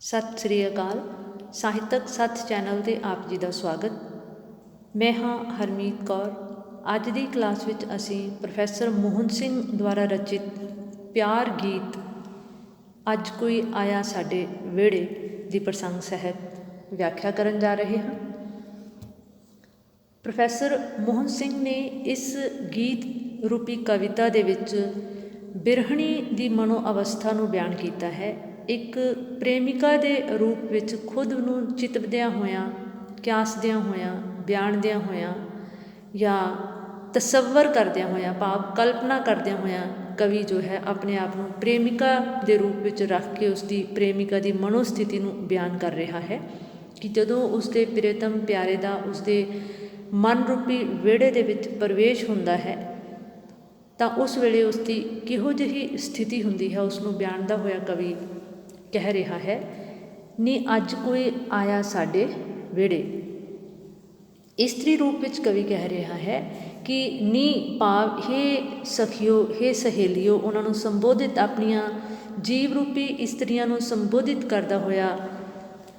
ਸਤਿ ਸ੍ਰੀ ਅਕਾਲ। ਸਾਹਿਤਕ ਸੱਥ ਚੈਨਲ ਤੇ ਆਪ ਜੀ ਦਾ ਸਵਾਗਤ। ਮੈਂ ਹਾਂ ਹਰਮੀਤ ਕੌਰ। ਅੱਜ ਦੀ ਕਲਾਸ ਵਿੱਚ ਅਸੀਂ ਪ੍ਰੋਫੈਸਰ ਮੋਹਨ ਸਿੰਘ ਦੁਆਰਾ ਰਚਿਤ ਪਿਆਰ ਗੀਤ ਅੱਜ ਕੋਈ ਆਇਆ ਸਾਡੇ ਵਿਹੜੇ ਦੀ ਪ੍ਰਸੰਗ ਸਹਿਤ ਵਿਆਖਿਆ ਕਰਨ ਜਾ ਰਹੇ ਹਾਂ। ਪ੍ਰੋਫੈਸਰ ਮੋਹਨ ਸਿੰਘ ਨੇ ਇਸ ਗੀਤ ਰੂਪੀ ਕਵਿਤਾ ਦੇ ਵਿੱਚ ਬਿਰਹਣੀ ਦੀ ਮਨੋ ਅਵਸਥਾ ਨੂੰ ਬਿਆਨ ਕੀਤਾ ਹੈ। ਇੱਕ ਪ੍ਰੇਮਿਕਾ ਦੇ ਰੂਪ ਵਿੱਚ ਖੁਦ ਨੂੰ ਚਿਤਵਦਿਆਂ ਹੋਇਆਂ ਕਿਆਸਦਿਆਂ ਹੋਇਆਂ, ਬਿਆਨਦਿਆਂ ਹੋਇਆਂ ਜਾਂ ਤਸੱਵਰ ਕਰਦਿਆਂ ਹੋਇਆਂ, ਭਾਵ ਕਲਪਨਾ ਕਰਦਿਆਂ ਹੋਇਆਂ ਕਵੀ ਜੋ ਹੈ ਆਪਣੇ ਆਪ ਨੂੰ ਪ੍ਰੇਮਿਕਾ ਦੇ ਰੂਪ ਵਿੱਚ ਰੱਖ ਕੇ ਉਸ ਦੀ ਪ੍ਰੇਮਿਕਾ ਦੀ ਮਨੋਸਥਿਤੀ ਨੂੰ ਬਿਆਨ ਕਰ ਰਿਹਾ ਹੈ ਕਿ ਜਦੋਂ ਉਸ ਦੇ ਪ੍ਰੀਤਮ ਪਿਆਰੇ ਦਾ ਉਸ ਦੇ ਮਨ ਰੂਪੀ ਵਿਹੜੇ ਦੇ ਵਿੱਚ ਪ੍ਰਵੇਸ਼ ਹੁੰਦਾ ਹੈ, ਤਾਂ ਉਸ ਵੇਲੇ ਉਸ ਦੀ ਕਿਹੋ ਜਿਹੀ ਸਥਿਤੀ ਹੁੰਦੀ ਹੈ ਉਸ ਨੂੰ ਬਿਆਨਦਾ ਹੋਇਆ ਕਵੀ ਕਹਿ ਰਿਹਾ ਹੈ, ਨੀ, ਅੱਜ ਕੋਈ ਆਇਆ ਸਾਡੇ ਵਿਹੜੇ। ਇਸਤਰੀ ਰੂਪ ਵਿੱਚ ਕਵੀ ਕਹਿ ਰਿਹਾ ਹੈ ਕਿ, ਨੀ, ਭਾਵ, ਹੇ ਸਖਿਓ, ਹੇ ਸਹੇਲਿਓ, ਉਹਨਾਂ ਨੂੰ ਸੰਬੋਧਿਤ ਆਪਣੀਆਂ ਜੀਵ ਰੂਪੀ ਇਸਤਰੀਆਂ ਨੂੰ ਸੰਬੋਧਿਤ ਕਰਦਾ ਹੋਇਆ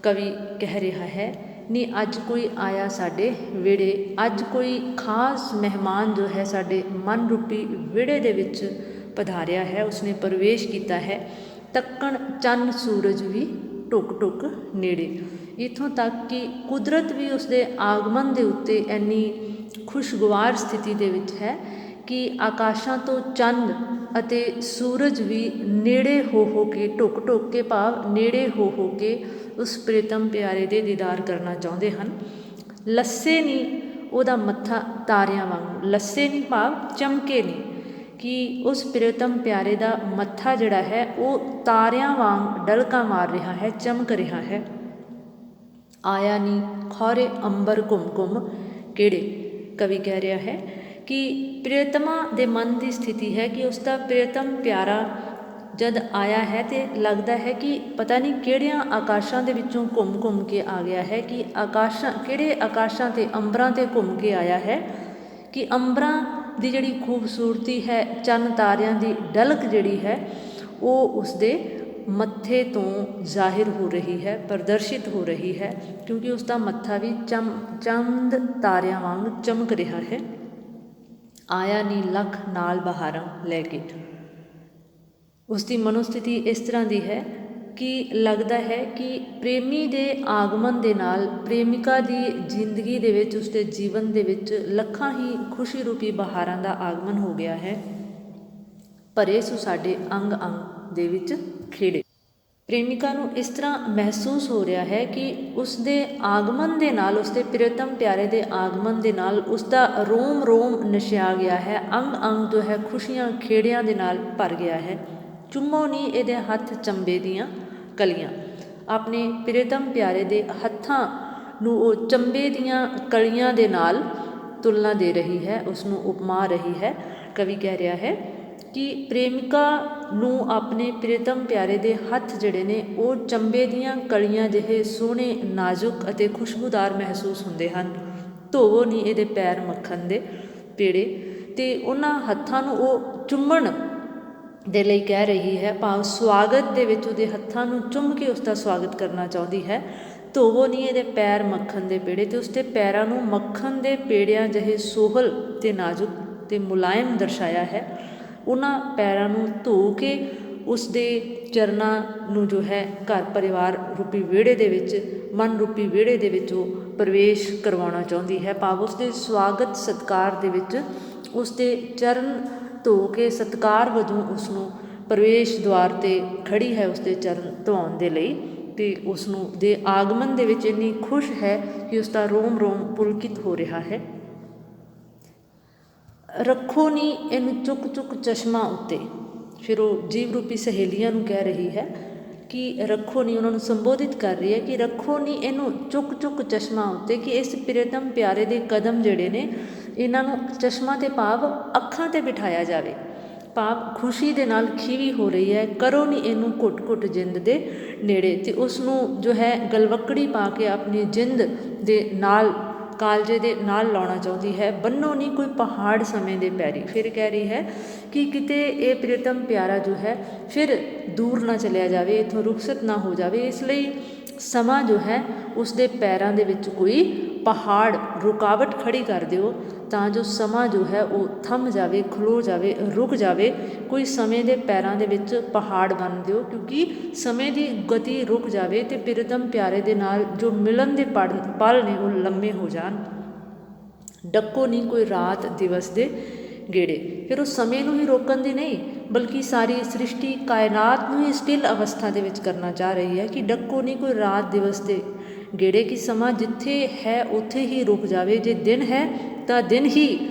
ਕਵੀ ਕਹਿ ਰਿਹਾ ਹੈ, ਨੀ, ਅੱਜ ਕੋਈ ਆਇਆ ਸਾਡੇ ਵਿਹੜੇ। ਅੱਜ ਕੋਈ ਖਾਸ ਮਹਿਮਾਨ ਜੋ ਹੈ ਸਾਡੇ ਮਨ ਰੂਪੀ ਵਿਹੜੇ ਦੇ ਵਿੱਚ ਪਧਾਰਿਆ ਹੈ, ਉਸਨੇ ਪ੍ਰਵੇਸ਼ ਕੀਤਾ ਹੈ। ਤੱਕਣ ਚੰਨ ਸੂਰਜ ਵੀ ਟੁਕ ਟੁਕ ਨੇੜੇ। ਇਥੋਂ ਤੱਕ ਕਿ ਕੁਦਰਤ ਵੀ ਉਸਦੇ ਆਗਮਨ ਦੇ ਉੱਤੇ ਇੰਨੀ ਖੁਸ਼ਗਵਾਰ ਸਥਿਤੀ ਦੇ ਵਿੱਚ ਹੈ ਕਿ ਆਕਾਸ਼ਾਂ ਤੋਂ ਚੰਦ ਅਤੇ ਸੂਰਜ ਵੀ ਨੇੜੇ ਹੋ ਹੋ ਕੇ ਟੁਕ ਟੁਕ ਕੇ ਭਾਵ ਨੇੜੇ ਹੋ ਹੋ ਕੇ ਉਸ ਪ੍ਰੀਤਮ ਪਿਆਰੇ ਦੇ ਦੀਦਾਰ ਕਰਨਾ ਚਾਹੁੰਦੇ ਹਨ। ਲੱਸੇ ਨਹੀਂ ਉਹਦਾ ਮੱਥਾ ਤਾਰਿਆਂ ਵਾਂਗੂ, ਲੱਸੇ ਨਹੀਂ ਭਾਵ ਚਮਕੇ ਨਹੀਂ ਕਿ ਉਸ ਪ੍ਰੀਤਮ ਪਿਆਰੇ ਦਾ ਮੱਥਾ ਜਿਹੜਾ ਹੈ, ਉਹ ਤਾਰਿਆਂ ਵਾਂਗ ਡਲਕਾ ਮਾਰ ਰਿਹਾ ਹੈ, ਚਮਕ ਰਿਹਾ ਹੈ। ਆਇਆ ਨਹੀਂ ਖੋਰੇ ਅੰਬਰ ਘੁੰਮ ਘੁੰਮ ਕਿਹੜੇ? ਕਵੀ ਕਹਿ ਰਿਹਾ ਹੈ ਕਿ ਪ੍ਰੀਤਮਾ ਦੇ ਮਨ ਦੀ ਸਥਿਤੀ ਹੈ ਕਿ ਉਸ ਦਾ ਪ੍ਰੀਤਮ ਪਿਆਰਾ ਜਦ ਆਇਆ ਹੈ ਤੇ ਲੱਗਦਾ ਹੈ ਕਿ ਪਤਾ ਨਹੀਂ ਕਿਹੜਿਆਂ ਆਕਾਸ਼ਾਂ ਦੇ ਵਿੱਚੋਂ ਘੁੰਮ ਘੁੰਮ ਕੇ ਆ ਗਿਆ ਹੈ, ਕਿ ਆਕਾਸ਼ਾਂ, ਕਿਹੜੇ ਆਕਾਸ਼ਾਂ ਤੇ ਅੰਬਰਾਂ ਤੇ ਘੁੰਮ ਕੇ ਆਇਆ ਹੈ, ਕਿ ਅੰਬਰਾਂ ਦੀ ਜਿਹੜੀ ਖੂਬਸੂਰਤੀ ਹੈ, ਚੰਨ ਤਾਰਿਆਂ ਦੀ ਡਲਕ ਜਿਹੜੀ ਹੈ, ਉਹ ਉਸਦੇ ਮੱਥੇ ਤੋਂ ਜ਼ਾਹਿਰ ਹੋ ਰਹੀ ਹੈ, ਪ੍ਰਦਰਸ਼ਿਤ ਹੋ ਰਹੀ ਹੈ, ਕਿਉਂਕਿ ਉਸ ਦਾ ਮੱਥਾ ਵੀ ਚਮ, ਚੰਦ ਤਾਰਿਆਂ ਵਾਂਗ ਚਮਕ ਰਿਹਾ ਹੈ। ਆਇਆ ਨੀ ਲੱਖ ਨਾਲ ਬਹਾਰਾਂ ਲੈ ਕੇ। ਉਸ ਦੀ ਮਨੋਸਥਿਤੀ ਇਸ ਤਰ੍ਹਾਂ ਦੀ ਹੈ ਕਿ ਲੱਗਦਾ ਹੈ ਕਿ ਪ੍ਰੇਮੀ ਦੇ ਆਗਮਨ ਦੇ ਨਾਲ ਪ੍ਰੇਮਿਕਾ ਦੀ ਜ਼ਿੰਦਗੀ ਦੇ ਵਿੱਚ, ਉਸਦੇ ਜੀਵਨ ਦੇ ਵਿੱਚ ਲੱਖਾਂ ਹੀ ਖੁਸ਼ੀ ਰੂਪੀ ਬਹਾਰਾਂ ਦਾ ਆਗਮਨ ਹੋ ਗਿਆ ਹੈ। ਭਰੇ ਸੁ ਸਾਡੇ ਅੰਗ ਅੰਗ ਦੇ ਵਿੱਚ ਖੇੜੇ। ਪ੍ਰੇਮਿਕਾ ਨੂੰ ਇਸ ਤਰ੍ਹਾਂ ਮਹਿਸੂਸ ਹੋ ਰਿਹਾ ਹੈ ਕਿ ਉਸ ਦੇ ਆਗਮਨ ਦੇ ਨਾਲ ਉਸ ਦੇ ਪ੍ਰੀਤਮ ਪਿਆਰੇ ਦੇ ਆਗਮਨ ਦੇ ਨਾਲ ਉਸ ਦਾ ਰੋਮ ਰੋਮ ਨਸ਼ਿਆ ਗਿਆ ਹੈ ਅੰਗ ਅੰਗ ਜੋ ਹੈ ਖੁਸ਼ੀਆਂ ਖੇੜਿਆਂ ਦੇ ਨਾਲ ਭਰ ਗਿਆ ਹੈ। ਚੁੰਮੋ ਨੀ ਇਹਦੇ ਹੱਥ ਚੰਬੇ ਦੀਆਂ ਕਲੀਆਂ। ਆਪਣੇ ਪ੍ਰੀਤਮ ਪਿਆਰੇ ਦੇ ਹੱਥਾਂ ਨੂੰ ਉਹ ਚੰਬੇ ਦੀਆਂ ਕਲੀਆਂ ਦੇ ਨਾਲ ਤੁਲਨਾ ਦੇ ਰਹੀ ਹੈ ਉਸ ਨੂੰ ਉਪਮਾ ਰਹੀ ਹੈ। ਕਵੀ ਕਹਿ ਰਿਹਾ ਹੈ ਕਿ ਪ੍ਰੇਮਿਕਾ ਨੂੰ ਆਪਣੇ ਪ੍ਰੀਤਮ ਪਿਆਰੇ ਦੇ ਹੱਥ ਜਿਹੜੇ ਨੇ, ਉਹ ਚੰਬੇ ਦੀਆਂ ਕਲੀਆਂ ਜਿਹੇ ਸੋਹਣੇ, ਨਾਜ਼ੁਕ ਅਤੇ ਖੁਸ਼ਬੂਦਾਰ ਮਹਿਸੂਸ ਹੁੰਦੇ ਹਨ। ਧੋਵੋ ਨਹੀਂ ਇਹਦੇ ਪੈਰ ਮੱਖਣ ਦੇ ਪੇੜੇ ਤੇ ਉਹਨਾਂ ਹੱਥਾਂ ਨੂੰ ਉਹ ਚੁੰਮਣ ਦੇ ਲਈ ਕਹਿ ਰਹੀ ਹੈ ਭਾਵ ਸਵਾਗਤ ਦੇ ਵਿੱਚ ਉਹਦੇ ਹੱਥਾਂ ਨੂੰ ਚੁੰਮ ਕੇ ਉਸ ਦਾ ਸਵਾਗਤ ਕਰਨਾ ਚਾਹੁੰਦੀ ਹੈ। ਧੋਵੋ ਨਹੀਂ ਇਹਦੇ ਪੈਰ ਮੱਖਣ ਦੇ ਪੇੜੇ ਤੇ ਉਸਦੇ ਪੈਰਾਂ ਨੂੰ ਮੱਖਣ ਦੇ ਪੇੜਿਆਂ ਜਿਹੇ ਸੋਹਲ ਤੇ ਨਾਜ਼ੁਕ ਤੇ ਮੁਲਾਇਮ ਦਰਸਾਇਆ ਹੈ। ਉਹਨਾਂ ਪੈਰਾਂ ਨੂੰ ਧੋ ਕੇ ਉਸ ਦੇ ਚਰਨਾਂ ਨੂੰ ਜੋ ਹੈ ਘਰ ਪਰਿਵਾਰ ਰੂਪੀ ਵਿਹੜੇ ਦੇ ਵਿੱਚ, ਮਨ ਰੂਪੀ ਵਿਹੜੇ ਦੇ ਵਿੱਚ ਉਹ ਪ੍ਰਵੇਸ਼ ਕਰਵਾਉਣਾ ਚਾਹੁੰਦੀ ਹੈ। ਭਾਵ ਉਸ ਦੇ ਸਵਾਗਤ ਸਤਕਾਰ ਦੇ ਵਿੱਚ ਉਸ ਦੇ ਚਰਨ ਧੋ ਕੇ ਸਤਕਾਰ ਵਜੋਂ ਉਸ ਨੂੰ ਪ੍ਰਵੇਸ਼ ਦੁਆਰ ਤੇ ਖੜੀ ਹੈ ਉਸ ਦੇ ਚਰਨ ਧਵਾਉਣ ਦੇ ਲਈ ਤੇ ਉਸ ਨੂੰ ਦੇ ਆਗਮਨ ਦੇ ਵਿੱਚ ਇੰਨੀ ਖੁਸ਼ ਹੈ ਕਿ ਉਸ ਦਾ ਰੋਮ ਰੋਮ ਪੁਲਕਿਤ ਹੋ ਰਿਹਾ ਹੈ। ਰੱਖੋ ਨੀ ਇਹਨੂੰ ਚੁੱਕ ਚੁੱਕ ਚਸ਼ਮਾ ਉੱਤੇ। ਫਿਰ ਉਹ ਜੀਵ ਰੂਪੀ ਸਹੇਲੀਆਂ ਨੂੰ ਕਹਿ ਰਹੀ ਹੈ ਕਿ ਰੱਖੋ ਨਹੀਂ ਉਹਨਾਂ ਨੂੰ ਸੰਬੋਧਿਤ ਕਰ ਰਹੀ ਹੈ ਕਿ ਰੱਖੋ ਨਹੀਂ ਇਹਨੂੰ ਚੁੱਕ ਚੁੱਕ ਚਸ਼ਮਾ ਉੱਤੇ ਕਿ ਇਸ ਪ੍ਰੀਤਮ ਪਿਆਰੇ ਦੇ ਕਦਮ ਜਿਹੜੇ ਨੇ ਇਹਨਾਂ ਨੂੰ ਚਸ਼ਮਾ ਤੇ ਭਾਵ ਅੱਖਾਂ ਤੇ ਬਿਠਾਇਆ ਜਾਵੇ। ਭਾਵ ਖੁਸ਼ੀ ਦੇ ਨਾਲ ਖੀਵੀ ਹੋ ਰਹੀ ਹੈ, ਕਰੋ ਨਹੀਂ ਇਹਨੂੰ ਘੁੱਟ ਘੁੱਟ ਜਿੰਦ ਦੇ ਨੇੜੇ। ਤੇ ਉਸ ਨੂੰ ਜੋ ਹੈ ਗਲਵਕੜੀ ਪਾ ਕੇ ਆਪਣੀ ਜਿੰਦ ਦੇ ਨਾਲ, ਕਾਲਜੇ ਦੇ ਨਾਲ ਲਾਉਣਾ ਚਾਹੁੰਦੀ ਹੈ। ਬੰਨੋ ਨਹੀਂ ਕੋਈ ਪਹਾੜ ਸਮੇਂ ਦੇ ਪੈਰੀ। ਫਿਰ ਕਹਿ ਰਹੀ ਹੈ ਕਿ ਕਿਤੇ ਇਹ ਪ੍ਰੀਤਮ ਪਿਆਰਾ ਜੋ ਹੈ, ਫਿਰ ਦੂਰ ਨਾ ਚਲਿਆ ਜਾਵੇ, ਇਥੋਂ ਰੁਖਸਤ ਨਾ ਹੋ ਜਾਵੇ। ਇਸ ਲਈ ਸਮਾਂ ਜੋ ਹੈ ਉਸ ਦੇ ਪੈਰਾਂ ਦੇ ਵਿੱਚ ਕੋਈ ਪਹਾੜ, ਰੁਕਾਵਟ ਖੜੀ ਕਰ ਦਿਓ। ਤਾਂ ਜੋ ਸਮਾਂ ਜੋ ਹੈ ਉਹ ਥੰਮ ਜਾਵੇ, ਖਲੋ ਜਾਵੇ, ਰੁਕ ਜਾਵੇ, ਕੋਈ ਸਮੇਂ ਦੇ ਪੈਰਾਂ ਦੇ ਵਿੱਚ ਪਹਾੜ ਬਣ ਦਿਓ, ਕਿਉਂਕਿ ਸਮੇਂ ਦੀ ਗਤੀ ਰੁਕ ਜਾਵੇ ਤੇ ਪ੍ਰੀਤਮ ਪਿਆਰੇ ਦੇ ਨਾਲ ਜੋ ਮਿਲਣ ਦੇ ਪੜ- ਪਲ ਨੇ ਉਹ ਲੰਮੇ ਹੋ ਜਾਣ। ਡੱਕੋ ਨਹੀਂ ਕੋਈ ਰਾਤ ਦਿਵਸ ਦੇ ਗੇੜੇ। ਫਿਰ ਉਹ ਸਮੇਂ ਨੂੰ ਹੀ ਰੋਕਣ ਦੀ ਨਹੀਂ, ਬਲਕਿ ਸਾਰੀ ਸ੍ਰਿਸ਼ਟੀ ਕਾਇਨਾਤ ਨੂੰ ਹੀ ਸਟਿਲ ਅਵਸਥਾ ਦੇ ਵਿੱਚ ਕਰਨਾ ਚਾਹ ਰਹੀ ਹੈ ਕਿ ਡੱਕੋ ਨਹੀਂ ਕੋਈ ਰਾਤ ਦਿਵਸ ਦੇ ਗੇੜੇ ਕਿ ਸਮਾਂ ਜਿੱਥੇ ਹੈ, ਉੱਥੇ ਹੀ ਰੁਕ ਜਾਵੇ। ਜੇ ਦਿਨ ਹੈ, ਤਾਂ ਦਿਨ ਹੀ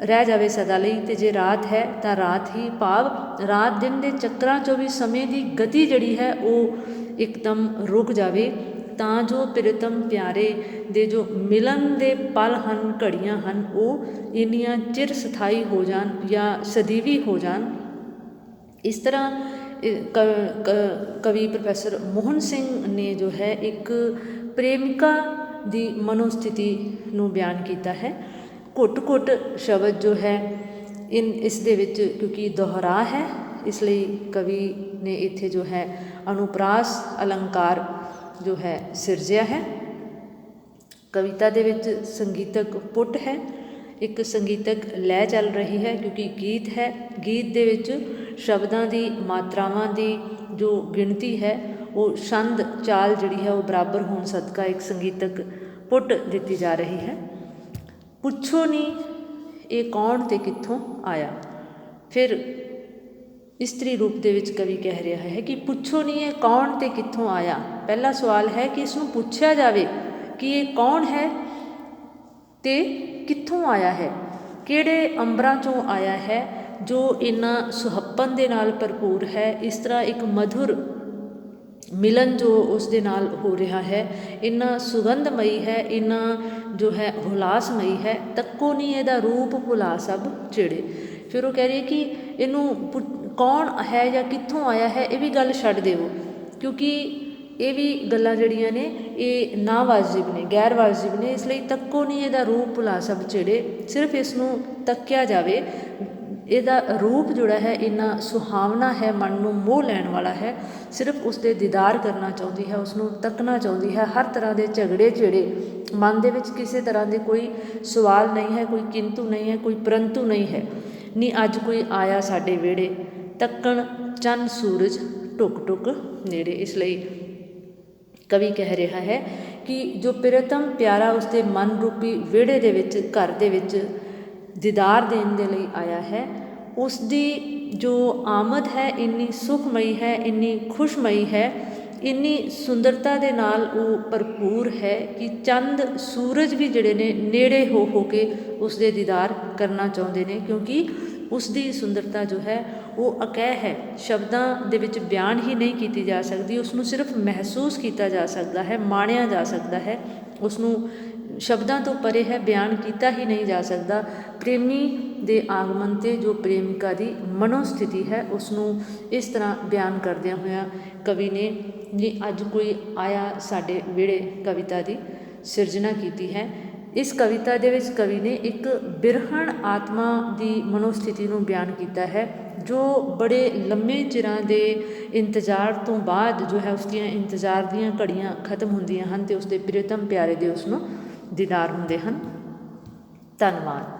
ਰਹਿ ਜਾਵੇ ਸਦਾ ਲਈ। ਤੇ ਜੇ ਰਾਤ ਹੈ, ਤਾਂ ਰਾਤ ਹੀ ਭਾਵ। ਰਾਤ ਦਿਨ ਦੇ ਚੱਕਰਾਂ ਚੋਂ ਵੀ ਸਮੇਂ ਦੀ ਗਤੀ ਜਿਹੜੀ ਹੈ, ਉਹ ਇੱਕਦਮ ਰੁਕ ਜਾਵੇ। ਤਾਂ ਜੋ ਪ੍ਰਿਤਮ ਪਿਆਰੇ ਦੇ ਜੋ ਮਿਲਨ ਦੇ ਪਲ ਹਨ, ਘੜੀਆਂ ਹਨ, ਉਹ ਇੰਨੀਆਂ ਚਿਰ ਸਥਾਈ ਹੋ ਜਾਣ ਜਾਂ ਸਦੀਵੀ ਹੋ ਜਾਣ। ਇਸ ਤਰ੍ਹਾਂ ਕਵੀ ਪ੍ਰੋਫੈਸਰ ਮੋਹਨ ਸਿੰਘ ਨੇ ਜੋ ਹੈ ਇੱਕ ਪ੍ਰੇਮਿਕਾ ਦੀ ਮਨੋਸਥਿਤੀ ਨੂੰ ਬਿਆਨ ਕੀਤਾ ਹੈ। ਘੁੱਟ-ਘੁੱਟ ਸ਼ਬਦ ਜੋ ਹੈ, ਇਨ ਇਸ ਦੇ ਵਿੱਚ ਕਿਉਂਕਿ ਦੁਹਰਾ ਹੈ, ਇਸ ਲਈ ਕਵੀ ਨੇ ਇੱਥੇ ਜੋ ਹੈ ਅਨੁਪਰਾਸ ਅਲੰਕਾਰ ਜੋ ਹੈ ਸਿਰਜਿਆ ਹੈ। ਕਵਿਤਾ ਦੇ ਵਿੱਚ ਸੰਗੀਤਕ ਪੁੱਟ ਹੈ, ਇੱਕ ਸੰਗੀਤਕ ਲੈ ਚੱਲ ਰਹੀ ਹੈ ਕਿਉਂਕਿ ਗੀਤ ਹੈ, ਗੀਤ ਦੇ ਵਿੱਚ ਸ਼ਬਦਾਂ ਦੀ, ਮਾਤਰਾਵਾਂ ਦੀ ਜੋ ਗਿਣਤੀ ਹੈ, ਉਹ ਛੰਦ ਚਾਲ ਜਿਹੜੀ ਹੈ, ਉਹ ਬਰਾਬਰ ਹੋਣ ਸਦਕਾ ਇੱਕ ਸੰਗੀਤਕ ਪੁੱਟ ਦਿੱਤੀ ਜਾ ਰਹੀ ਹੈ। ਪੁੱਛੋ ਨਹੀਂ ਇਹ ਕੌਣ ਤੇ ਕਿੱਥੋਂ ਆਇਆ। ਫਿਰ ਇਸਤਰੀ ਰੂਪ ਦੇ ਵਿੱਚ ਕਵੀ ਕਹਿ ਰਿਹਾ ਹੈ ਕਿ ਪੁੱਛੋ ਨਹੀਂ ਇਹ ਕੌਣ ਤੇ ਕਿੱਥੋਂ ਆਇਆ। ਪਹਿਲਾ ਸਵਾਲ ਹੈ ਕਿ ਇਸ ਨੂੰ ਪੁੱਛਿਆ ਜਾਵੇ ਕਿ ਇਹ ਕੌਣ ਹੈ ਤੇ ਕਿੱਥੋਂ ਆਇਆ ਹੈ, ਕਿਹੜੇ ਅੰਬਰਾਂ ਚੋਂ ਆਇਆ ਹੈ ਜੋ ਇਨਾ ਸੁਹੱਪਨ ਦੇ ਨਾਲ ਭਰਪੂਰ ਹੈ, ਇਸ ਤਰ੍ਹਾਂ ਇੱਕ ਮਧੁਰ ਮਿਲਨ ਜੋ ਉਸ ਦੇ ਨਾਲ ਹੋ ਰਿਹਾ ਹੈ, ਇੰਨਾ ਸੁਗੰਧਮਈ ਹੈ, ਇੰਨਾ ਜੋ ਹੈ ਹੁਲਾਸਮਈ ਹੈ, ਤੱਕੋ ਨਹੀਂ ਇਹਦਾ ਰੂਪ ਭੁਲਾ ਸਭ ਚਿੜੇ। ਫਿਰ ਉਹ ਕਹਿ ਰਹੀ ਹੈ ਕਿ ਇਹਨੂੰ ਪੁ- ਕੌਣ ਹੈ ਜਾਂ ਕਿੱਥੋਂ ਆਇਆ ਹੈ, ਇਹ ਵੀ ਗੱਲ ਛੱਡ ਦੇਵੋ ਕਿਉਂਕਿ ਇਹ ਵੀ ਗੱਲਾਂ ਜਿਹੜੀਆਂ ਨੇ, ਇਹ ਨਾ ਵਾਜਿਬ ਨੇ ਗੈਰ ਵਾਜਿਬ ਨੇ, ਇਸ ਲਈ ਤੱਕੋ ਨਹੀਂ ਇਹਦਾ ਰੂਪ ਭੁਲਾ ਸਭ ਚਿੜੇ। ਸਿਰਫ ਇਸ ਨੂੰ ਤੱਕਿਆ ਜਾਵੇ ਇਹਦਾ ਰੂਪ ਜਿਹੜਾ ਹੈ, ਇੰਨਾ ਸੁਹਾਵਣਾ ਹੈ, ਮਨ ਨੂੰ ਮੋਹ ਲੈਣ ਵਾਲਾ ਹੈ, ਸਿਰਫ ਉਸ ਦੇ ਦੀਦਾਰ ਕਰਨਾ ਚਾਹੁੰਦੀ ਹੈ ਉਸ ਨੂੰ ਤੱਕਣਾ ਚਾਹੁੰਦੀ ਹੈ। ਹਰ ਤਰ੍ਹਾਂ ਦੇ ਝਗੜੇ ਜਿਹੜੇ ਮਨ ਦੇ ਵਿੱਚ ਕਿਸੇ ਤਰ੍ਹਾਂ ਦੇ ਕੋਈ ਸਵਾਲ ਨਹੀਂ ਹੈ, ਕੋਈ ਕਿੰਤੂ ਨਹੀਂ ਹੈ, ਕੋਈ ਪਰੰਤੂ ਨਹੀਂ ਹੈ ਨਹੀਂ ਅੱਜ ਕੋਈ ਆਇਆ ਸਾਡੇ ਵਿਹੜੇ। ਤੱਕਣ ਚੰਨ ਸੂਰਜ ਟੁਕ ਟੁਕ ਨੇੜੇ। ਇਸ ਲਈ ਕਵੀ ਕਹਿ ਰਿਹਾ ਹੈ ਕਿ ਜੋ ਪ੍ਰੀਤਮ ਪਿਆਰਾ ਉਸਦੇ ਮਨ ਰੂਪੀ ਵਿਹੜੇ ਦੇ ਵਿੱਚ, ਘਰ ਦੇ ਵਿੱਚ ਦੀਦਾਰ ਦੇਣ ਦੇ ਲਈ ਆਇਆ ਹੈ ਉਸ ਦੀ ਜੋ ਆਮਦ ਹੈ, ਇੰਨੀ ਸੁਖਮਈ ਹੈ, ਇੰਨੀ ਖੁਸ਼ਮਈ ਹੈ, ਇੰਨੀ ਸੁੰਦਰਤਾ ਦੇ ਨਾਲ ਉਹ ਭਰਪੂਰ ਹੈ ਕਿ ਚੰਦ, ਸੂਰਜ ਵੀ ਜਿਹੜੇ ਨੇ ਨੇੜੇ ਹੋ ਹੋ ਕੇ ਉਸ ਦੇ ਦੀਦਾਰ ਕਰਨਾ ਚਾਹੁੰਦੇ ਨੇ ਕਿਉਂਕਿ ਉਸ ਦੀ ਸੁੰਦਰਤਾ ਜੋ ਹੈ, ਉਹ ਅਕਹਿ ਹੈ। ਸ਼ਬਦਾਂ ਦੇ ਵਿੱਚ ਬਿਆਨ ਹੀ ਨਹੀਂ ਕੀਤੀ ਜਾ ਸਕਦੀ ਉਸ ਨੂੰ ਸਿਰਫ ਮਹਿਸੂਸ ਕੀਤਾ ਜਾ ਸਕਦਾ ਹੈ, ਮਾਣਿਆ ਜਾ ਸਕਦਾ ਹੈ। ਉਸ ਨੂੰ ਸ਼ਬਦਾਂ ਤੋਂ ਪਰੇ ਹੈ, ਬਿਆਨ ਕੀਤਾ ਹੀ ਨਹੀਂ ਜਾ ਸਕਦਾ। ਪ੍ਰੇਮੀ ਦੇ ਆਗਮਨ ਤੇ ਜੋ ਪ੍ਰੇਮਿਕਾ ਦੀ ਮਨੋਸਥਿਤੀ ਹੈ ਉਸ ਨੂੰ ਇਸ ਤਰ੍ਹਾਂ ਬਿਆਨ ਕਰਦਿਆਂ ਹੋਇਆਂ ਕਵੀ ਨੇ ਜੀ ਅੱਜ ਕੋਈ ਆਇਆ ਸਾਡੇ ਵਿਹੜੇ ਕਵਿਤਾ ਦੀ ਸਿਰਜਣਾ ਕੀਤੀ ਹੈ। ਇਸ ਕਵਿਤਾ ਦੇ ਵਿੱਚ ਕਵੀ ਨੇ ਇੱਕ ਬਿਰਹਣ ਆਤਮਾ ਦੀ ਮਨੋਸਥਿਤੀ ਨੂੰ ਬਿਆਨ ਕੀਤਾ ਹੈ, ਜੋ ਬੜੇ ਲੰਮੇ ਚਿਰਾਂ ਦੇ ਇੰਤਜ਼ਾਰ ਤੋਂ ਬਾਅਦ ਜੋ ਹੈ ਉਸ ਦੀਆਂ ਇੰਤਜ਼ਾਰ ਦੀਆਂ ਘੜੀਆਂ ਖਤਮ ਹੁੰਦੀਆਂ ਹਨ ਤੇ ਉਸ ਦੇ ਪ੍ਰੀਤਮ ਪਿਆਰੇ ਦੇ ਉਸ ਨੂੰ ਦੀਦਾਰ ਹੁੰਦੇ ਹਨ। ਧੰਨਵਾਦ।